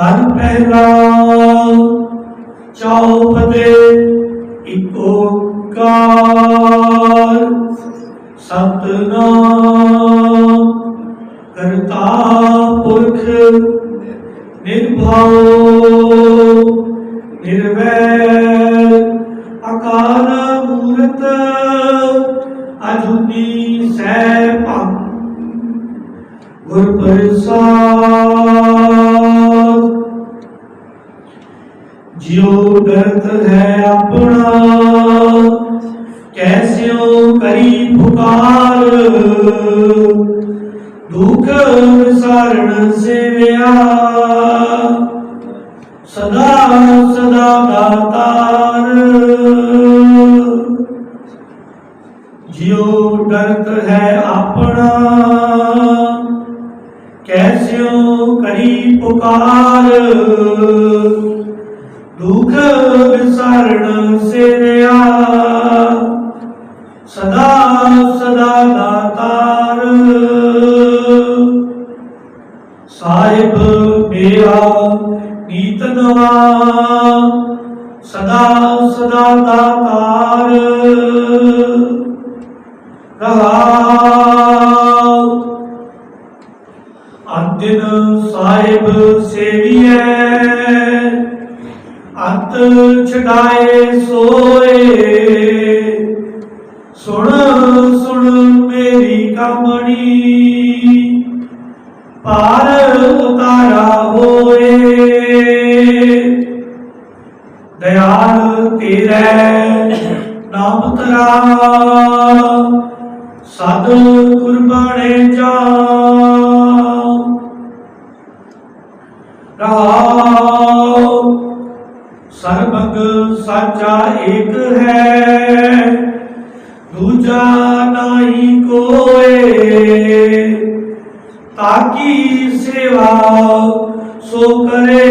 ਕਰ ਪਹਿਲਾ ਚੌਪਦੇ ਇੱਕ ਓੰਕਾਰ ਸਤਨਾਮ ਕਰਤਾ ਪੁਰਖ ਨਿਰਭਉ, ਨਿਰਵੈਰ ਅਕਾਲ ਮੂਰਤ ਅਜੂਨੀ ਸੈਭੰ ਗੁਰ ਪ੍ਰਸਾਦ ਜਿਉ ਦਰਦ ਹੈ ਆਪਣਾ, ਕੈਸਿਓ ਕਰੀ ਪੁਕਾਰ। ਦੁਖ ਵਿਸਾਰਣ ਸੇਵਿਆ, ਸਦਾ ਸਦਾ ਦਾਤਾਰ। ਜਿਉ ਡਰਤ ਹੈ ਆਪਣਾ, ਕੈਸਿਓ ਕਰੀ ਪੁਕਾਰ। ਦੁਖ ਵਿਸਾਰਣ ਸੇਵਿਆ ਸਦਾ ਸਦਾ ਦਾਤਾਰ। ਸਾਹਿਬ ਮੇਰਾ ਨੀਤ ਨਵਾ ਸਦਾ ਸਦਾ ਦਾਤਾਰ। ਰਹਾਉ ਅੰਤਿਨ ਸਾਹਿਬ ਸੇਵੀਐ। ਛਡਾਏ ਸੋਏ। ਸੁਣ ਸੁਣ ਮੇਰੀ ਕਾਮਣੀ ਪਾਰ ਉਤਾਰਾ ਹੋਏ। ਦਇਆਲ ਤੇਰੇ ਨਾਮ ਤਰਾ ਸਦ ਕੁਰਬਾਨੇ ਜਾ। ਰਹਾਉ ਸਰਬਗ ਸਾਚਾ ਏਕ ਹੈ, ਦੂਜਾ ਨਾਹੀ ਕੋਏ। ਤਾਕੀ ਸੇਵਾ ਸੋ ਕਰੇ,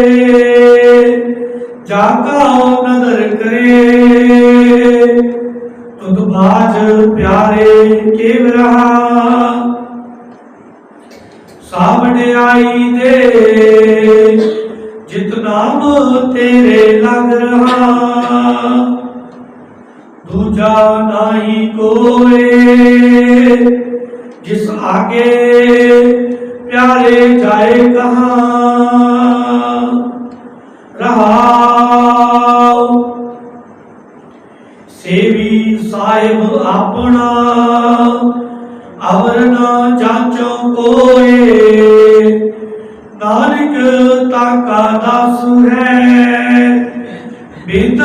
ਜਾ ਕਾ ਨਦਰ ਕਰੇ। ਤੁਧ ਬਾਜ ਪਿਆਰੇ ਕੇਵ ਰਹਾ ਸਾਵੜਿਆਈ ਦੇ। ਜਿਤ ਨਾਮ ਤੇਰੇ ਲਗ ਰਹਾ। ਦੂਜਾ ਨਾਹੀ ਕੋਏ, ਜਿਸ ਆਗੇ ਪਿਆਰੇ ਜਾਏ ਕਹਾਂ। ਰਹਾਉ, ਸੇਵੀ ਸਾਹਿਬ ਆਪਣਾ, ਅਵਰ ਨਾ ਜਾਂਚੋ ਕੋਏ। ਨਾਨਕ ਤਾਕਾ ਦਾਸ ਹੈ। ਬਿੰਦ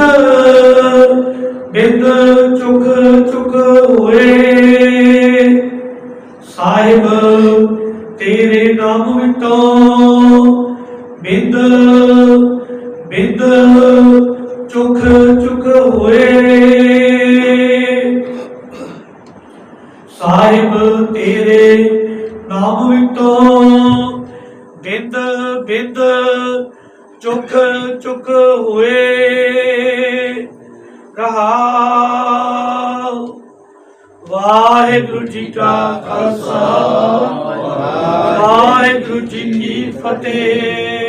ਬਿੰਦ ਚੁਕ ਚੁਕ ਹੋਏ। ਸਾਹਿਬ, ਤੇਰੇ ਨਾਮ ਵਿਟੋ ਬਿੰਦ ਬਿੰਦ ਚੁਖ ਚੁਖ ਹੋਏ। ਸਾਹਿਬ, ਤੇਰੇ ਨਾਮ ਵਿਟੋ ਬਿੰਦ ਬਿੰਦ ਚੁਖ ਚੁਖ ਹੋਏ। ਰਹਾਉ। ਵਾਹਿਗੁਰੂ ਜੀ ਕਾ ਖਾਲਸਾ। ਵਾਹਿਗੁਰੂ ਜੀ ਕੀ ਫਤਿਹ।